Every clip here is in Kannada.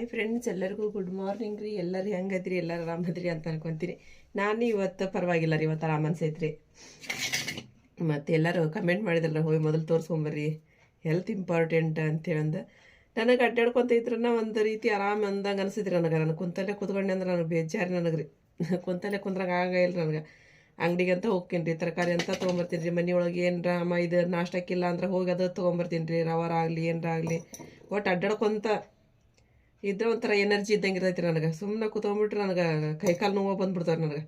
ಹಾಯ್ ಫ್ರೆಂಡ್ಸ್ ಎಲ್ಲರಿಗೂ ಗುಡ್ ಮಾರ್ನಿಂಗ್ ರೀ. ಎಲ್ಲರೂ ಹೆಂಗದ್ರಿ ಎಲ್ಲರೂ ಆರಾಮದ್ರಿ ಅಂತ ಅನ್ಕೊಂತೀನಿ. ನಾನು ಇವತ್ತು ಪರವಾಗಿಲ್ಲ ರೀ, ಇವತ್ತು ಆರಾಮ ಅನ್ಸೈತ್ರಿ. ಮತ್ತು ಎಲ್ಲರೂ ಕಮೆಂಟ್ ಮಾಡಿದ್ರಲ್ಲ ಹೋಗಿ ಮೊದಲು ತೋರಿಸ್ಕೊಂಬರ್ರಿ ಹೆಲ್ತ್ ಇಂಪಾರ್ಟೆಂಟ್ ಅಂತೇಳಂದು ನನಗೆ ಅಡ್ಡಾಡ್ಕೊತ ಇದ್ರನ್ನ ಒಂದು ರೀತಿ ಆರಾಮ ಅಂದಂಗೆ ಅನಿಸಿದ್ರಿ ನನಗೆ. ನನಗೆ ಕುಂತಲ್ಲೇ ಕುತ್ಕೊಂಡೆ ಅಂದ್ರೆ ನನಗೆ ಬೇಜಾರು ನನಗೆ ರೀ ಕುಂತಲ್ಲೇ ಕುಂದ್ರಾಗ ಆಗಲ್ಲ ನನಗೆ. ಅಂಗಡಿಗೆ ಅಂತ ಹೋಗ್ತೀನಿ ರೀ, ತರಕಾರಿ ಅಂತ ತೊಗೊಂಬರ್ತೀನಿ ರೀ, ಮನೆಯೊಳಗೆ ಏನರ ಅಮ್ಮ ಇದು ನಾಷ್ಟಕ್ಕಿಲ್ಲ ಅಂದ್ರೆ ಹೋಗಿ ಅದು ತೊಗೊಂಬರ್ತೀನಿ ರೀ, ರವಾರ ಆಗಲಿ ಏನರ ಆಗಲಿ. ಒಟ್ಟು ಅಡ್ಡಾಡ್ಕೊಂತ ಇದ್ರೆ ಒಂಥರ ಎನರ್ಜಿ ಇದ್ದಂಗೆ ಇರ್ತೈತಿ ನನಗೆ. ಸುಮ್ಮನೆ ಕೂತ್ಕೊಂಡ್ಬಿಟ್ರೆ ನನಗೆ ಕೈಕಾಲು ನೋವು ಬಂದ್ಬಿಡ್ತಾರೆ ನನಗೆ.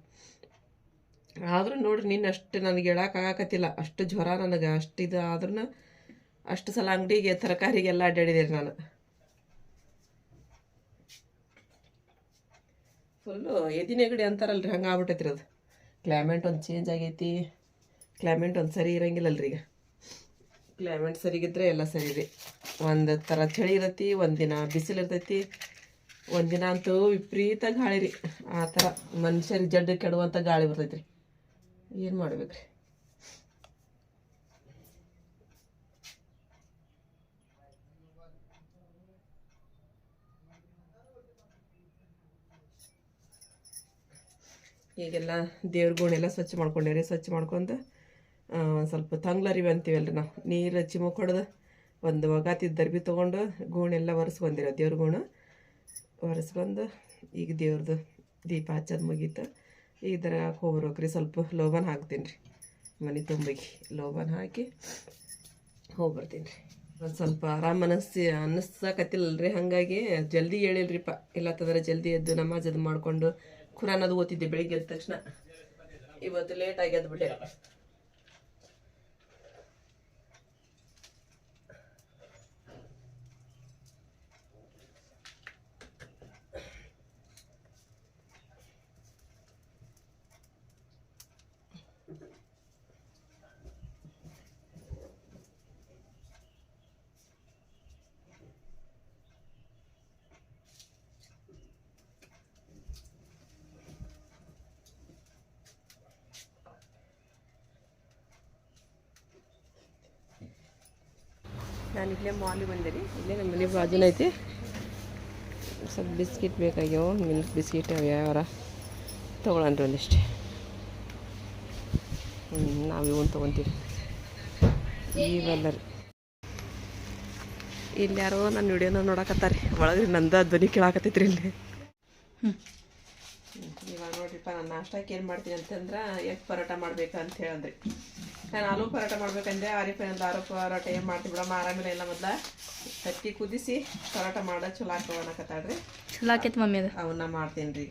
ಆದರೂ ನೋಡ್ರಿ, ನಿನ್ನ ಅಷ್ಟು ನನಗೆ ಹೇಳೋಕ್ಕಾಗತ್ತಿಲ್ಲ ಅಷ್ಟು ಜ್ವರ ನನಗೆ, ಅಷ್ಟು ಇದು ಆದ್ರೂ ಅಷ್ಟು ಸಲ ಅಂಗಡಿಗೆ ತರಕಾರಿಗೆಲ್ಲ ಅಡ್ಡಾಡಿದೆ ನಾನು. ಫುಲ್ಲು ಎದಿ ನೆಗಡಿ ಅಂತಾರಲ್ರಿ, ಹಂಗೆ ರೀ ಅದು. ಕ್ಲೈಮೇಟ್ ಒಂದು ಚೇಂಜ್ ಆಗೈತಿ. ಕ್ಲೈಮೇಟ್ ಒಂದು ಸರಿ ಇರಂಗಿಲ್ಲಲ್ರಿ ಈಗ. ಕ್ಲೈಮೇಟ್ ಸರಿಗಿದ್ರೆ ಎಲ್ಲ ಸರಿ ರೀ ಒಂದು ಥರ ಚಳಿ ಇರತ್ತಿ ಒಂದಿನ ಬಿಸಿಲು ಇರ್ತೈತಿ ಒಂದಿನ ಅಂತೂ ವಿಪರೀತ ಗಾಳಿ ರೀ. ಆ ಥರ ಮನುಷ್ಯರಿಗೆ ಜಡ್ಡು ಕೆಡುವಂಥ ಗಾಳಿ ಬರ್ತೈತಿ ರೀ ಏನು ಮಾಡ್ಬೇಕು ರೀ ಈಗೆಲ್ಲ ದೇವ್ರ ಗೋಣೆಲ್ಲ ಸ್ವಚ್ಛ ಮಾಡ್ಕೊಂಡೇವ್ರಿ, ಸ್ವಚ್ಛ ಮಾಡ್ಕೊಂಡು ಸ್ವಲ್ಪ ತಂಗ್ಲರಿವೆ ಅಂತೀವಲ್ರಿ ನಾವು. ನೀರು ಚಿಮುಕ್ ಹೊಡೆದು ಒಂದು ಒಗಾತಿದ್ದ ದರ್ಬಿ ತೊಗೊಂಡು ಗೋಣೆಲ್ಲ ಒರೆಸ್ಕೊಂಡಿರೋ ದೇವ್ರ ಗೋಣ. ಒರೆಸ್ಕೊಂಡು ಈಗ ದೇವ್ರದ್ದು ದೀಪ ಹಚ್ಚೋದು ಮುಗೀತು. ಇದರ ಹೋಗ್ಬರ್ಬೇಕ್ರಿ ಸ್ವಲ್ಪ ಲೋಬನ್ ಹಾಕ್ತೀನಿ ರೀ ಮನೆ ತುಂಬಿಗೆ ಲೋಬನ್ ಹಾಕಿ ಹೋಗ್ಬರ್ತೀನಿ ರೀ ಒಂದು ಸ್ವಲ್ಪ ಆರಾಮ ಅನ್ನಿಸಿ ಅನ್ನಿಸಕತ್ತಿಲ್ಲರಿ ಹಾಗಾಗಿ ಜಲ್ದಿ ಹೇಳಿಲ್ರಿಪ್ಪ. ಇಲ್ಲತ್ತಂದ್ರೆ ಜಲ್ದಿ ಎದ್ದು ನಮಾಜ್ ಅದು ಮಾಡಿಕೊಂಡು ಖುರಾನ್ ಅದು ಓದ್ತಿದ್ದೆ ಬೆಳಿಗ್ಗೆ ಎದ್ದ ತಕ್ಷಣ. ಇವತ್ತು ಲೇಟ್ ಆಗಿ ಎದ್ಬಿಟ್ಟೆ ನಾನು ಇಲ್ಲೇ ಮಾಲಿಗೆ ಬಂದೆ ರೀ ಇಲ್ಲೇ ನಮ್ಮ ಮನೆ ಬಾಜುನ ಐತಿ. ಸ್ವಲ್ಪ ಬಿಸ್ಕಿಟ್ ಬೇಕಾಗ್ಯಾವ ಮಿಲ್ಕ್ ಬಿಸ್ಕಿಟ್ ಅವು ಯಾವ್ಯಾರ ತೊಗೊಳನ್ರಿ ಒಂದಿಷ್ಟು. ಹ್ಞೂ ನಾವು ಇವನ್ ತೊಗೊತೀವಿ. ಇವಲ್ಲ ರೀ ಇಲ್ಲಿ ಯಾರೋ ನನ್ನ ವಿಡಿಯೋನ ನೋಡಕತ್ತಾರೆ. ಒಳಗ್ರಿ ನಂದ ಧ್ವನಿ ಕೇಳಾಕತ್ತೈತ್ರಿ ಇಲ್ಲಿ. ಇವಾಗ ನೋಡ್ರಿಪ್ಪ ನಾನು ನಾಷ್ಟಕ್ಕೆ ಏನು ಮಾಡ್ತೀನಿ ಅಂತಂದ್ರೆ ಎಗ್ ಪರೋಟ ಮಾಡ್ಬೇಕು ಅಂತ ಹೇಳಂದ್ರಿ. ನಾನು ಆಲೂ ಪರೋಟ ಮಾಡ್ಬೇಕಂದ್ರೆ ಆರಿಫ್ ಒಂದು ಆರು ಪರೋಟ ಏನು ಮಾಡ್ತೀವಿ ಬಿಡಮ್ಮ? ಆರಾಮಿಲ್ಲ ಇಲ್ಲ ಮೊದ್ಲ? ತತ್ತಿ ಕುದಿಸಿ ಪರೋಟ ಮಾಡ ಚಲೋ ಹಾಕೋ ಅನ್ನಕತ್ತಾಳ್ರಿ. ಚಲೋ ಆಕೈತಿ ಮಮ್ಮಿ ಅದು. ಅವನ್ನ ಮಾಡ್ತೀನಿ ರೀ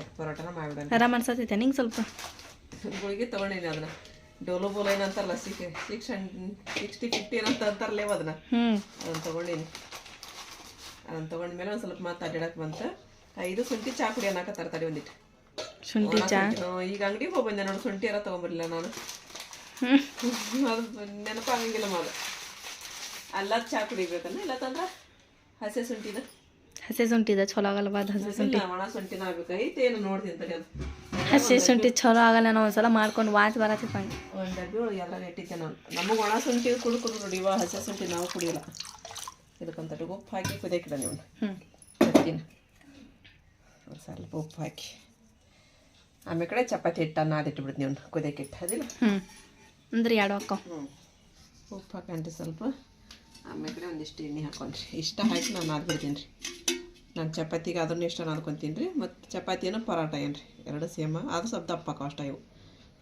ಎಗ್ ಪರೋಟನ ಮಾಡ್ಬಿಡೋಣ ಆರಾಮ ಅನ್ಸತೈತೆ ನಿಂಗೆ ಸ್ವಲ್ಪ? ಗುಳಿಗೆ ತೊಗೊಂಡಿನಿ ಅದನ್ನ. ಡೋಲೋ ಬೋಲ ಏನಂತಾರಲ್ಲ ಸಿಕ್ ಸಿಕ್ಸ್ ಸಿಕ್ಸ್ಟಿ ಫಿಫ್ಟಿ ಏನಂತ ಅಂತಾರಲ್ಲೇ ಅದನ್ನ? ಅದನ್ನ ತೊಗೊಂಡಿನಿ ಅದನ್ನ ತೊಗೊಂಡ್ಮೇಲೆ ಒಂದು ಸ್ವಲ್ಪ ಮತ್ತೆ ಅಡ್ಡಾಡಕ್ಕೆ ಬಂತು. ಐದು ಶುಂಠಿ ಚಾ ಕುಡಿ ತಡಿ ಒಂದಿಟ್ಟು ಶುಂಠಿ ಚಾ. ಈಗ ಅಂಗಡಿ ಹೋಗಿ ಬಂದೆ ನೋಡಿ ಶುಂಠಿ ಎಲ್ಲ ತಗೊಂಬರ್ಲಿಲ್ಲ ನಾನು. ಅದು ನೆನಪಾಗಂಗಿಲ್ಲ ಮಾದ ಅಲ್ಲ ಚಾ ಕುಡಿಬೇಕನ್ನ ಇಲ್ಲತ್ತಂದ್ರೆ ಹಸೆ ಶುಂಠಿದ ಹಸಿ ಶುಂಠಿದ ಚಲೋ ಆಗಲ್ವಾ ಅದು ಹಸಿ ಶುಂಠಿ. ಇಲ್ಲ, ಒಣ ಶುಂಠಿನ ಆಗ್ಬೇಕು. ಐತೆ ಏನು ನೋಡ್ತೀನಿ ತಡಿ ಅದು. ಹಸಿ ಶುಂಠಿ ಚಲೋ ಆಗಲ್ಲ ನಾವು ಒಂದ್ಸಲ ಮಾಡ್ಕೊಂಡು ವಾಚ್ ಬರತ್ತಿಪ್ಪ ಒಂದು ಡಬ್ಬಿ ಒಳಗೆ ಎಲ್ಲ ಇಟ್ಟಿದ್ದೆ ನಾನು. ನಮಗೆ ಒಣ ಶುಂಠಿ ಕುಡ್ಕೊಂಡು ಕುಡು ನೋಡಿ ಇವಾಗ ಹಸಿ ಶುಂಠಿ ನಾವು ಕುಡಿಯಲ್ಲ. ಇದಕ್ಕಂತ ಉಪ್ಪು ಹಾಕಿ ಕುದಿಯಕ್ಕಿಡ ನೀವು ಹ್ಞೂ ಸ್ವಲ್ಪ ಉಪ್ಪು ಹಾಕಿ. ಆಮೇಲೆ ಕಡೆ ಚಪಾತಿ ಹಿಟ್ಟು ಬಿಡ್ತೀನಿ ಒಂದು ಕುದಿಯಕ್ಕೆ ಇಟ್ಟು ಅದಿಲ್ಲ? ಹ್ಞೂ ಅಂದ್ರೆ ಎರಡು ಹಾಕೋ? ಹ್ಞೂ ಉಪ್ಪು ಹಾಕೊಂಡ್ರಿ ಸ್ವಲ್ಪ. ಆಮೇಲೆ ಕಡೆ ಒಂದಿಷ್ಟು ಎಣ್ಣೆ ಹಾಕೊಂಡ್ರಿ. ಇಷ್ಟ ಹಾಕಿ ನಾನು ನಾದ್ಬಿಡ್ತೀನಿ ರೀ. ನಾನು ಚಪಾತಿಗೆ ಅದನ್ನು ಇಷ್ಟ ನಾದ್ಕೊತೀನಿ ರೀ. ಮತ್ತು ಚಪಾತಿಯನ್ನು ಪರೋಟ ಏನು ರೀ ಎರಡು ಸೇಮ. ಅದು ಸ್ವಲ್ಪ ದಪ್ಪ ಹಾಕೋ ಅಷ್ಟ ಇವು.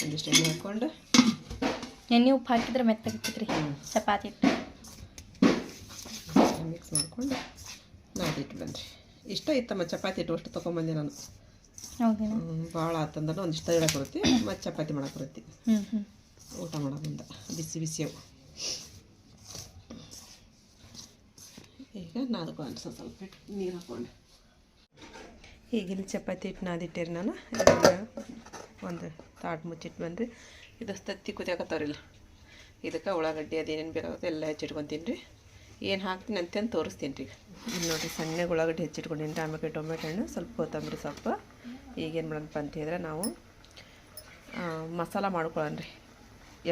ಒಂದಿಷ್ಟು ಎಣ್ಣೆ ಹಾಕ್ಕೊಂಡು. ಎಣ್ಣೆ ಉಪ್ಪು ಹಾಕಿದ್ರೆ ಮೆತ್ತಗಿರ್ತೈತೆ ರೀ ಚಪಾತಿ ಹಿಟ್ಟು. ಮಿಕ್ಸ್ ಮಾಡ್ಕೊಂಡು ನಾದಿಟ್ಟು ಬನ್ನಿರಿ ಇಷ್ಟ ಇತ್ತಮ್ಮ ಚಪಾತಿ ಹಿಟ್ಟು ಅಷ್ಟು ತೊಗೊಂಬಂದೆ ನಾನು. ಭಾಳ ಆತಂದ್ರೆ ಒಂದಿಷ್ಟು ಇಡಕ್ಕೆ ಬರುತ್ತೆ ಮತ್ತು ಚಪಾತಿ ಮಾಡಕ್ಕೆ ಬರುತ್ತೆ. ಊಟ ಮಾಡೋಕೆ ಮುಂದೆ ಬಿಸಿ ಬಿಸಿ ಅವು. ಈಗ ನಾಲ್ಕು ಸ್ವಲ್ಪ ಸ್ವಲ್ಪ ಇಟ್ಟು ನೀರು ಹಾಕೊಂಡೆ. ಈಗಿನ ಚಪಾತಿ ಹಿಟ್ಟು ನಾದಿಟ್ಟೇರಿ ನಾನು. ಒಂದು ತಾಟ್ ಮುಚ್ಚಿಟ್ಟು ಬಂದು ಇದು ತತ್ತಿ ಕುದಿಯಾಕತ್ತವ್ರಿಲ್ಲ. ಇದಕ್ಕೆ ಉಳ್ಳಾಗಡ್ಡಿ ಅದೇನೇನು ಬೇಕಾಗುತ್ತೆ ಎಲ್ಲ ಹೆಚ್ಚಿಟ್ಕೊತೀನಿ. ರೀ ಏನು ಹಾಕ್ತೀನಿ ಅಂತಂದು ತೋರಿಸ್ತೀನಿ ರೀ ಈಗ. ಇಲ್ಲಿ ನೋಡಿರಿ ಸಣ್ಣಗೆ ಉಳ್ಳಾಗಡ್ಡಿ ಹೆಚ್ಚಿಟ್ಕೊಂಡಿನಿ. ಆಮೇಲೆ ಟೊಮೆಟೊ ಹಣ್ಣು ಸ್ವಲ್ಪ ಕೊತ್ತಂಬರಿ ಸೊಪ್ಪು ಈಗೇನು ಮಾಡೋಣಪ್ಪ ಹೇಳಿದ್ರೆ ನಾವು ಮಸಾಲ ಮಾಡ್ಕೊಳ್ಳೋಣ ರೀ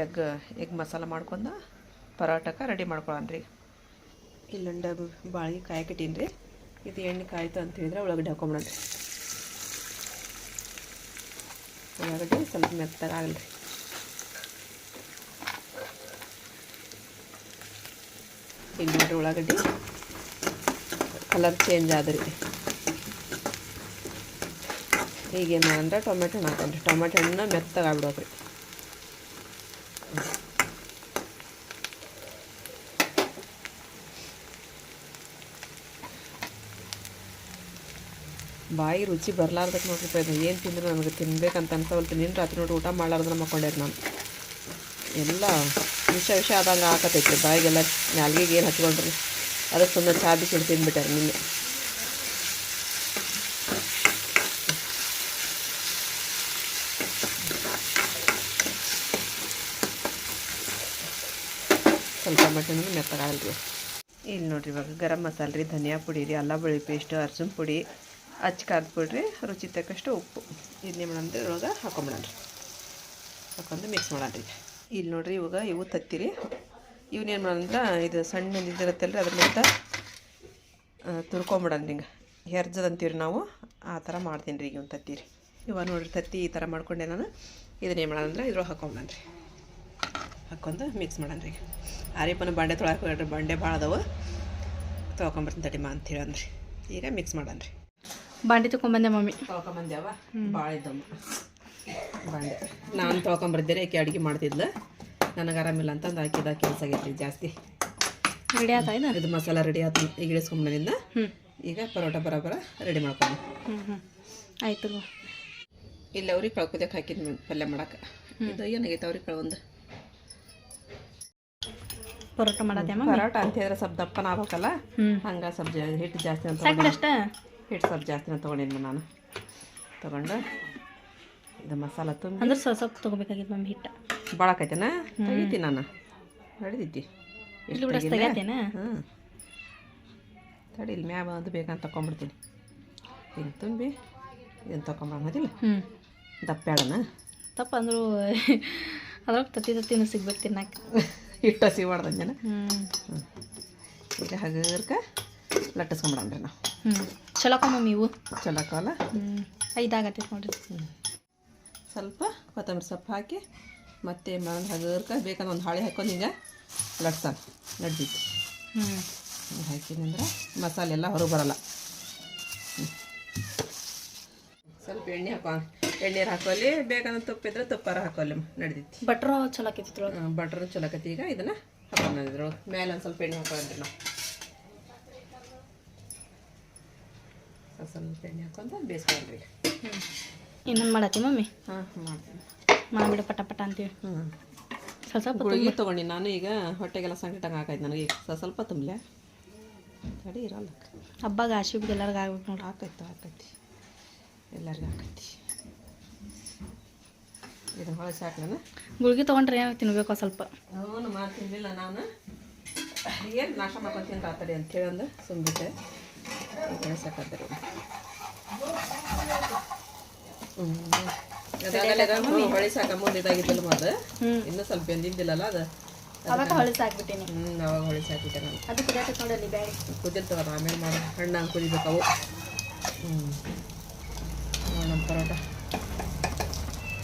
ಎಗ್ ಎಗ್ ಮಸಾಲ ಮಾಡ್ಕೊಂಡು ಪರೋಟಕ್ಕೆ ರೆಡಿ ಮಾಡ್ಕೊಳ್ಳೋಣ ರೀ ಇಲ್ಲೊಂದು ಬಾಳಿಗೆ ಕಾಯಕಟ್ಟೀನಿ ರೀ ಇದು ಎಣ್ಣೆ ಕಾಯಿತು ಅಂತ ಹೇಳಿದ್ರೆ ಉಳ್ಳಾಗಡ್ಡಿ ಹಾಕೊಂಬಿಡೋಣ ಉಳ್ಳಾಗಡ್ಡಿ ಸ್ವಲ್ಪ ಮೆತ್ತಗಾಗಲ್ಲ ರೀ ಈಗ ನೋಡಿರಿ ಕಲರ್ ಚೇಂಜ್ ಆದ್ರಿ. ಈಗೇನು ಮಾಡಂದ್ರೆ ಟೊಮೆಟೊ ಹಣ್ಣು ಹಾಕೊಂಡ್ರಿ. ಟೊಮೆಟೊ ಹಣ್ಣು ಮೆತ್ತಗಾಗ್ಬಿಡೋದ್ರಿ ಬಾಯಿ ರುಚಿ ಬರಲಾರ್ದಕ್ಕೆ ನೋಡ್ರಿ ಏನು ತಿಂದ್ರೆ ನನಗೆ ತಿನ್ಬೇಕಂತ ಅನ್ಸವಲ್ತು. ನಿನ್ನ ರಾತ್ರಿ ನೋಡಿ ಊಟ ಮಾಡ್ಲಾರ್ದ್ರೆ ಮಕ್ಕೊಂಡೇರಿ ನಾನು. ಎಲ್ಲ ವಿಷ ವಿಷ ಆದಂಗೆ ಆಕತೈತ್ರಿ ಬಾಯಿಗೆಲ್ಲ ನಾಲ್ಗೆಗೆ ಏನು ಹಚ್ಕೊಂಡ್ರಿ? ಅದಕ್ಕೆ ಸುಮ್ಮನೆ ಚಾ ಬಿಸಿ ತಿಂದ್ಬಿಟ್ಟಾರೆ ನಿನ್ನೆ. ಸ್ವಲ್ಪ ಅಂದ್ರೆ ಮೆತ್ತಗಾಗಲ್ಲ ರೀ ಇಲ್ಲಿ ನೋಡಿರಿ ಇವಾಗ ಗರಂ ಮಸಾಲೆ ರೀ, ಧನಿಯಾ ಪುಡಿ ರೀ, ಅಲ್ಲ ಬೆಳ್ಳಿ ಪೇಸ್ಟ್ ಅರ್ಶಿನ ಪುಡಿ, ಅಚ್ಚ ಕಾದ್ಬಿಡ್ರಿ ರುಚಿ ತಕ್ಕಷ್ಟು ಉಪ್ಪು. ಇದನ್ನೇ ಮಾಡಂದ್ರೆ ಇವಾಗ ಹಾಕೊಂಬಿಡೋಣ ಹಾಕೊಂಡು ಮಿಕ್ಸ್ ಮಾಡೋಣ ರೀ. ಇಲ್ಲಿ ನೋಡ್ರಿ ಇವಾಗ ಇವು ತತ್ತಿರಿ ಇವನ್ನೇನು ಮಾಡೋಣ ಇದು ಸಣ್ಣ ಇದಿರುತ್ತಲ್ಲ ರೀ ಅದ್ರ ಮೇಲೆ ತುರ್ಕೊಂಬಿಡೋಣ ಹಿಂಗೆ. ಹೆರ್ಜದ್ ಅಂತೀವಿ ನಾವು. ಆ ಥರ ಮಾಡ್ತೀನಿ ರೀ ಈಗ ತತ್ತಿರಿ ಇವಾಗ ನೋಡ್ರಿ ತತ್ತಿ ಈ ಥರ ಮಾಡ್ಕೊಂಡೆ ನಾನು. ಇದನ್ನೇನು ಮಾಡೋಣ ಇದ್ರೊಳಗೆ ಹಾಕೊಂಬಿಡೋಣ ರೀ. ಹಾಕ್ಕೊಂಡು ಮಿಕ್ಸ್ ಮಾಡೋಣ ರೀ ಆರಿಪನ ಬಂಡೆ ತೊಳಕ್ಕೆ ಹೋಗ್ರಿ ಬಂಡೆ ಭಾಳ ಅದಾವೆ. ತೊಳ್ಕೊಂಬರ್ತೀನಿ ತಡಿಮ ಅಂತೇಳಿ ಹೇಳನ್ರಿ ಈಗ ಮಿಕ್ಸ್ ಮಾಡೋಣ ರೀ. ಬಾಂಡೆ ತೊಗೊಂಬಂದೆ ಮಮ್ಮಿ. ತೊಳ್ಕೊಂಬಂದ್ಯಾವ? ಭಾಳ ಇದ್ದಮ್ಮ ಬಾಂಡೆ. ನಾನು ತೊಳ್ಕೊಂಬರ್ದಿರಿ ಆಕೆ ಅಡುಗೆ ಮಾಡ್ತಿದ್ಲು. ನನಗೆ ಆರಾಮಿಲ್ಲ ಅಂತಂದು ಹಾಕಿದ ಕೆಲಸ ಆಗೈತಿ ಜಾಸ್ತಿ. ರೆಡಿ ಆಯ್ತಾ ಇದು ಇದು ಮಸಾಲ ರೆಡಿ ಆಯ್ತು ಈಗ ಇಳಿಸ್ಕೊಂಬಂದಿಂದ ಹ್ಞೂ ಈಗ ಪರೋಟ ಬರೋಬರ ರೆಡಿ ಮಾಡ್ಕೊಂಡು ಹ್ಞೂ ಆಯ್ತು ಇಲ್ಲಿ ಅವ್ರಿಗೆ ಕಳ್ಕೊದಕ್ಕೆ ಹಾಕಿದ್ವಿ ಪಲ್ಯ ಮಾಡೋಕೆ. ಇದು ಏನಾಗೈತೆ ಅವ್ರಿಗೆ ಕಳ ಒಂದು ಪರೋಟ ಮಾಡತ್ತೆ ಮಮ್ಮಿ? ಪರೋಟ ಅಂತ ಹೇಳಿದ್ರೆ ಸ್ವಲ್ಪ ದಪ್ಪನ ಆಗ್ಬೇಕಲ್ಲ? ಹಂಗ ಸ್ವಲ್ಪ ಹಿಟ್ಟು ಜಾಸ್ತಿ ಅಂತ ಹಿಟ್ಟು ಸ್ವಲ್ಪ ಜಾಸ್ತಿನ ತೊಗೊಂಡಿದ್ದೆ ನಾನು. ತಗೊಂಡು ಇದು ಮಸಾಲ ತುಂಬ. ಅಂದ್ರೆ ಸ್ವಲ್ಪ ಸ್ವಲ್ಪ ತೊಗೋಬೇಕಾಗಿತ್ತು ಮಮ್ಮಿ ಹಿಟ್ಟು. ಭಾಳ ಆಕೈತೆನ? ತೆಗಿತೀನಿ ನಾನು. ತೆಗ್ಯಾತೇನ ಹ್ಞೂ ತಡಿ ಇಲ್ಲಿ ಮ್ಯಾಗ ಅದು ಬೇಕಂತ ತೊಗೊಂಬಿಡ್ತೀನಿ. ಹಿಂಗೆ ತುಂಬಿ ಇದನ್ನು ಹ್ಞೂ ದಪ್ಪ್ಯಾಡನ ತಪ್ಪ ಅಂದ್ರು ಅದ್ರೊಳಗೆ ತತ್ತಿ ತತ್ತಿನೂ ಸಿಗ್ಬೇಕು ತಿನ್ನಕ್ಕೆ. ಹಿಟ್ಟು ಹಸಿ ಮಾಡ್ದಂಜನ ಹ್ಞೂ ಈಗ ಹಗರ್ಕ ಲಟ್ಟಿಸ್ಕೊಂಬಿಡಣ್ರಿ ನಾವು. ಹ್ಞೂ ಚಲೋ ಮಮ್ಮಿ ಇವು ಚಲೋ ಕಾಲ ಹ್ಞೂ ಐದಾಗತ್ತೈತೆ ನೋಡ್ರಿ. ಸ್ವಲ್ಪ ಕೊತ್ತಂಬರಿ ಸೊಪ್ಪು ಹಾಕಿ ಮತ್ತೆ ಮಾಡೋದು ಹಗರ್ಕ ಬೇಕಂದ್ರೆ ಒಂದು ಹಾಳೆ ಹಾಕೊಂಡು ಹಿಂಗೆ ಲಟ್ಸಾನ ನಡ್ದಿತ್ತು ಹ್ಞೂ ಹಿಂಗೆ ಹಾಕಿದಂದ್ರೆ ಮಸಾಲೆ ಎಲ್ಲ ಹೊರಗೆ ಬರಲ್ಲ. ಸ್ವಲ್ಪ ಎಣ್ಣೆ ಹಾಕೋ ಎಣ್ಣೀರು ಹಾಕೋಲಿ ಬೇಕಂದ್ರೆ ತುಪ್ಪ ಇದ್ರೆ ತುಪ್ಪಾರ ಹಾಕೋಲಿ ನಡೆದಿತ್ತು ಬಟ್ರು ಚಲೋ ಆಕೈತಿ ಇದ್ರೊಳಗೆ. ಚಲೋ ಆಕೈತಿ. ಈಗ ಇದನ್ನ ಇದ್ರೊಳಗೆ. ಮೇಲೆ ಒಂದು ಸ್ವಲ್ಪ ಎಣ್ಣೆ ಹಾಕೊಂಡ್ರಿ ನಾವು ಸ್ವಲ್ಪ ಎಣ್ಣೆ ಹಾಕೊಂಡು ಬೇಯಿಸ್ಕೊಂಡ್ರಿ. ಹ್ಞೂ ಇನ್ನೊಂದು ಮಾಡತ್ತಿ ಮಮ್ಮಿ? ಹಾಂ ಮಾಡ್ತೀನಿ. ಮಾಡಿಬಿಡು ಪಟ ಪಟ ಅಂತೀವಿ. ಹ್ಞೂ ಸ್ವಲ್ಪ ಸ್ವಲ್ಪ ಗುಳಿಗೆ ತೊಗೊಂಡು ನಾನು ಈಗ ಹೊಟ್ಟೆಗೆಲ್ಲ ಸಂಕಟಂಗೆ ಹಾಕೈತೆ ನನಗೆ. ಈಗ ಸ್ವಲ್ಪ ಸ್ವಲ್ಪ ತುಂಬಲೆ. ತಡಿ ಇರಲ್ಲ. ಹಬ್ಬಾಗ ಆಶಿಬಿಗೆ ಎಲ್ಲರಿಗೂ ಆಗ್ಬೇಕು ನೋಡಿ ಹಾಕೈತೆ ಹಾಕೈತಿ ಎಲ್ಲರಿಗೂ ಆಕೈತಿ. ಇದು ಹೊಳೆ ಸಾಕು ನಾನು ಗುಳ್ಗಿ ತೊಗೊಂಡ್ರೆ ಏನೋ ತಿನ್ಬೇಕು ಸ್ವಲ್ಪ? ಅವನು ತಿನ್ನಲಿಲ್ಲ ನಾನು. ಏನು ನಾಶ ಮಾಡ್ಕೊತೀನಿ ರಾತ್ರಿ ಅಂತೇಳಿ ಅಂದು ಸುಮ್ಬಿಟ್ಟೆ ಹೊಳೆ ಸಾಕತ್ತಾರೆ ಹ್ಞೂ ಹೊಳೆ ಸಾಕ ಮುಂದೆ ಇದಾಗಿದ್ದಲ್ಲ ಹ್ಞೂ ಇನ್ನೂ ಸ್ವಲ್ಪ ಬೆಂದಿದ್ದಿಲ್ಲಲ್ಲ ಅದು. ಅವಾಗ ಹೊಳಿಸಿ ಹಾಕ್ಬಿಟ್ಟೀನಿ ಹ್ಞೂ ಅವಾಗ ನಾನು. ಅದು ನೋಡಲ್ಲಿ ಬ್ಯಾಳಿ ಆಮೇಲೆ ಮಾಡಿ. ಹಣ್ಣು ಕುದಿಬೇಕು ಅವು. ಹ್ಞೂ ನಮ್ಮ ಪರೋಟ.